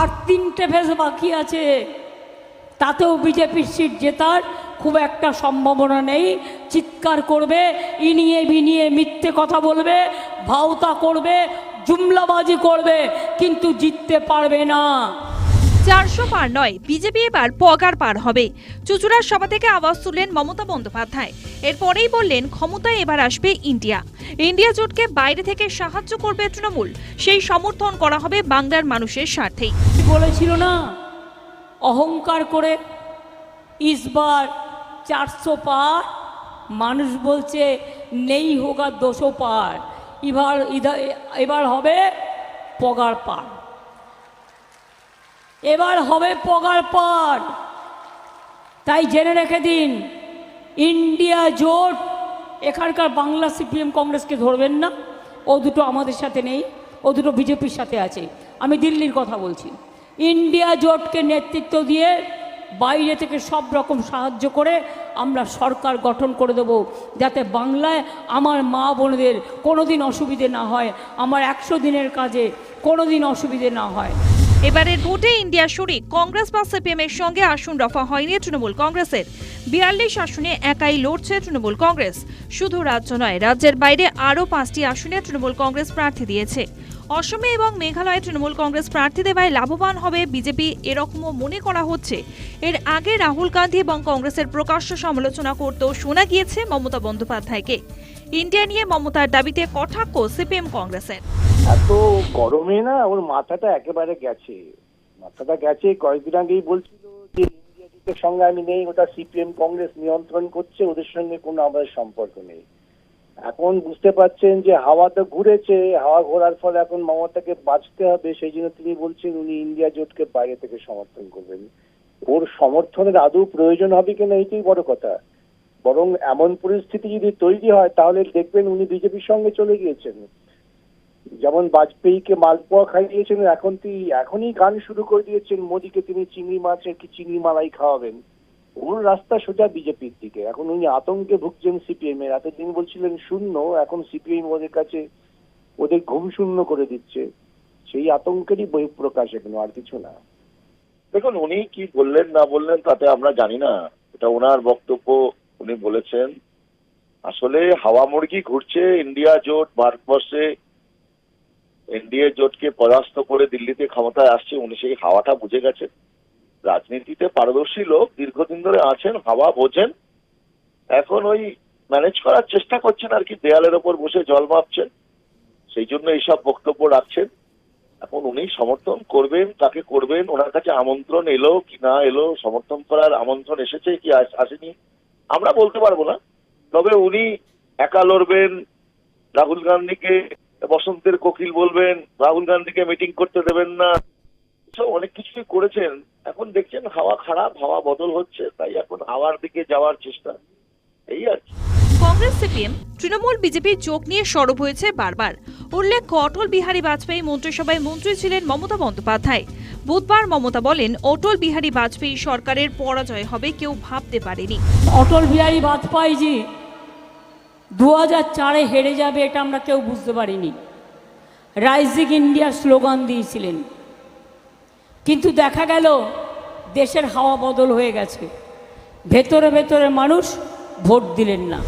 আর তিনটে ফেজ বাকি আছে। তাতেও বিজেপির সিট জেতার খুব একটা সম্ভাবনা নেই। চিৎকার করবে, ইনিয়ে বিনিয়ে মিথ্যে কথা বলবে, ভাওতা করবে, জুমলাবাজি করবে, কিন্তু জিততে পারবে না। চারশো পার নয়। বিজেপি এবার পগার পার হবে। চুচুড়ার সভা থেকে আওয়াজ তুললেন মমতা বন্দ্যোপাধ্যায়। এরপরেই বললেন, ক্ষমতায় এবার আসবে ইন্ডিয়া। ইন্ডিয়া জোটকে বাইরে থেকে সাহায্য করবে তৃণমূল। সেই সমর্থন করা হবে বাংলার মানুষের স্বার্থেই। বলেছিল না? অহংকার করে ইসবার চারশো পার, মানুষ বলছে নেই হোক আর দোষো পার। এবার এবার হবে পগার পার। এবার হবে পগার পার তাই জেনে রেখে দিন, ইন্ডিয়া জোট, এখানকার বাংলা সিপিএম কংগ্রেসকে ধরবেন না। ও দুটো আমাদের সাথে নেই, ও দুটো বিজেপির সাথে আছে। আমি দিল্লির কথা বলছি। ইন্ডিয়া জোটকে নেতৃত্ব দিয়ে বাইরে থেকে সব রকম সাহায্য করে আমরা সরকার গঠন করে দেব। যাতে বাংলায় আমার মা বোনদের কোনো দিন অসুবিধে না হয়, আমার একশো দিনের কাজে কোনো দিন অসুবিধে না হয়। এবারের ভোটে ইন্ডিয়া শরিক কংগ্রেস বা সিপিএম এর সঙ্গে আসন রফা হয়নি তৃণমূল কংগ্রেসের। বিয়াল্লিশ আসনে একাই লড়ছে তৃণমূল কংগ্রেস। শুধু রাজ্য নয়, রাজ্যের বাইরে আরও পাঁচটি আসনে তৃণমূল কংগ্রেস প্রার্থী দিয়েছে। অসমে এবং মেঘালয়ে তৃণমূল কংগ্রেস প্রার্থী দেওয়ায় লাভবান হবে বিজেপি, এরকমও মনে করা হচ্ছে। এর আগে রাহুল গান্ধী এবং কংগ্রেসের প্রকাশ্য সমালোচনা করতেও শোনা গিয়েছে মমতা বন্দ্যোপাধ্যায়কে। ইন্ডিয়া নিয়ে মমতার দাবিতে কটাক্ষ সিপিএম কংগ্রেসের। এত গরমে না ওর মাথাটা একেবারে গেছে। মাথাটা গেছে, কয়েকদিন আগেই বলছিল যে ইন্ডিয়া জোটের সঙ্গে আমি নেই, ওটা সিপিএম কংগ্রেস নিয়ন্ত্রণ করছে, ওদের সঙ্গে কোনো আমাদের সম্পর্ক নেই। এখন বুঝতে পারছেন যে হাওয়া তো ঘুরেছে, হাওয়া ঘোরার ফলে এখন মমতাকে বাঁচতে হবে, সেই জন্য তিনি বলছেন উনি ইন্ডিয়া জোটকে বাইরে থেকে সমর্থন করবেন। ওর সমর্থনের আদৌ প্রয়োজন হবে কিনা এইটাই বড় কথা। বরং এমন পরিস্থিতি যদি তৈরি হয়, তাহলে দেখবেন উনি বিজেপির সঙ্গে চলে গিয়েছেন। যেমন বাজপেয়ীকে মালপোয়া খাইয়েছেন, এখন এখনই গান শুরু করে দিয়েছেন মোদীকে, তিনি চিংড়ি মাছের কি চিংড়ি মালাই খাওয়াবেন। ওর রাস্তা সোজা বিজেপির দিকে। এখন উনি আতঙ্কে ভুগছেন সিপিএম এর। এতদিন বলছিলেন শূন্য, এখন সিপিএম ওদের কাছে, ওদের ঘুম শূন্য করে দিচ্ছে। সেই আতঙ্কেরই বহিঃপ্রকাশ এখানে, আর কিছু না। দেখুন, উনি কি বললেন না বললেন, তাতে আমরা জানি না। এটা ওনার বক্তব্য। উনি বলেছেন, আসলে হাওয়া মুরগি ঘুরছে ইন্ডিয়া জোট, ভারতবর্ষে এনডিএ জোটকে পরাস্ত করে দিল্লিতে ক্ষমতায় আসছে, উনি সেই হাওয়াটা বুঝে গেছেন। রাজনীতিতে পারদর্শী লোক দীর্ঘদিন ধরে আছেন, হাওয়া বোঝেন, এখন ওই ম্যানেজ করার চেষ্টা করছেন আর কি, দেয়ালের ওপর বসে জল মাপছেন, সেই জন্য এইসব বক্তব্য রাখছেন। এখন উনি সমর্থন করবেন, তাকে করবেন, ওনার কাছে আমন্ত্রণ এলো কি না এলো, সমর্থন করার আমন্ত্রণ এসেছে কি আসেনি? আমরা বলতে পারব না। তবে উনি একা লড়বেন, রাহুল গান্ধীকে বসন্তের কোকিল বলবেন, রাহুল গান্ধীকে মিটিং করতে দেবেন না। অনেক কিছুই করেছেন। এখন দেখছেন হাওয়া খারাপ, হাওয়া বদল হচ্ছে, তাই এখন হাওয়ার দিকে যাওয়ার চেষ্টা। এই আর কি। কংগ্রেস, সিপিএম, তৃণমূল বিজেপি যোগ নিয়ে সরব হয়েছে বারবার। উল্লেখ্য অটল বিহারী বাজপেয়ী মন্ত্রিসভায় মন্ত্রী ছিলেন মমতা বন্দ্যোপাধ্যায়। বুধবার মমতা বলেন, অটল বিহারী বাজপেয়ী সরকারের পরাজয় হবে কেউ ভাবতে পারেনি। অটল বিহারী বাজপেয়ীজি দু হাজার চারে হেরে যাবে এটা আমরা কেউ বুঝতে পারিনি। রাইজিং ইন্ডিয়া স্লোগান দিয়েছিলেন। কিন্তু দেখা গেল, দেশের হাওয়া বদল হয়ে গেছে। ভেতরে ভেতরে মানুষ ভোট দিলেন না।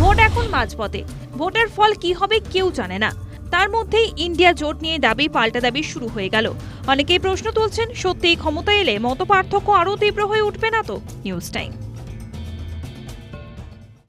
ভোট এখন মাঝপথে। ভোটের ফল কি হবে কেউ জানে না। তার মধ্যেই ইন্ডিয়া জোট নিয়ে দাবি পাল্টা দাবি শুরু হয়ে গেল। অনেকেই প্রশ্ন তুলছেন, সত্যিই ক্ষমতা এলে মত পার্থক্য আরও তীব্র হয়ে উঠবে না তো? News time.